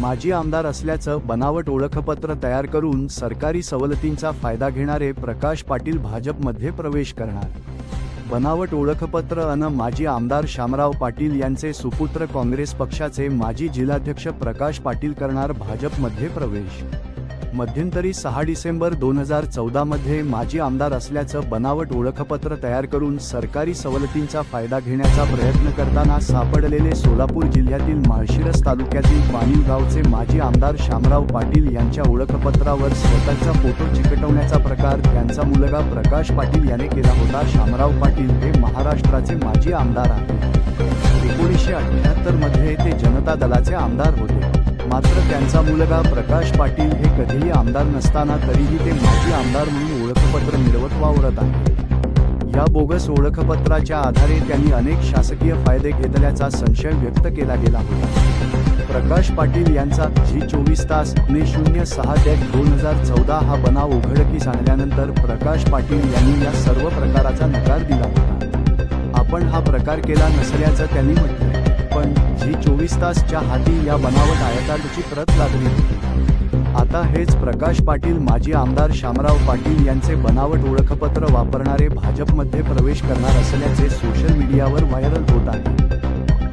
माजी आमदार असल्याचं बनावट ओळखपत्र तयार करून सरकारी सवलतींचा फायदा घेणारे प्रकाश पाटील भाजपमध्ये प्रवेश करणार. बनावट ओळखपत्र अन माजी आमदार शामराव पाटील यांचे सुपुत्र काँग्रेस पक्षाचे माजी जिल्हाध्यक्ष प्रकाश पाटील करणार भाजपमध्ये प्रवेश. मध्यंतरी सहा डिसेंबर दोन हजार चौदामध्ये माजी आमदार असल्याचं बनावट ओळखपत्र तयार करून सरकारी सवलतींचा फायदा घेण्याचा प्रयत्न करताना सापडलेले सोलापूर जिल्ह्यातील माळशिरस तालुक्यातील पाणीव गावचे माजी आमदार शामराव पाटील यांच्या ओळखपत्रावर स्वतःचा फोटो चिकटवण्याचा प्रकार त्यांचा मुलगा प्रकाश पाटील याने केला होता. शामराव पाटील हे महाराष्ट्राचे माजी आमदार आहेत. एकोणीसशे अठ्ठ्याहत्तरमध्ये ते जनता दलाचे आमदार होते. मात्र त्यांचा मुलगा प्रकाश पाटील हे कधीही आमदार नसताना तरीही ते माजी आमदार म्हणून ओळखपत्र मिळवत वावरत आहे या बोगस ओळखपत्राच्या आधारे त्यांनी अनेक शासकीय फायदे घेतल्याचा संशय व्यक्त केला गेला होता. प्रकाश पाटील यांचा जी चोवीस तास ने शून्य सहा डॅक दोन हजार चौदा हा बनाव उघडकीस आणल्यानंतर प्रकाश पाटील यांनी या सर्व प्रकाराचा नकार दिला होता. आपण हा प्रकार केला नसल्याचं त्यांनी म्हटलंय. पण जी चोवीस तासच्या हाती या बनावट आयकार्डची प्रत लागली. आता हेच प्रकाश पाटील माजी आमदार शामराव पाटील यांचे बनावट ओळखपत्र वापरणारे भाजपमध्ये प्रवेश करणार असल्याचे सोशल मीडियावर व्हायरल होत आहे.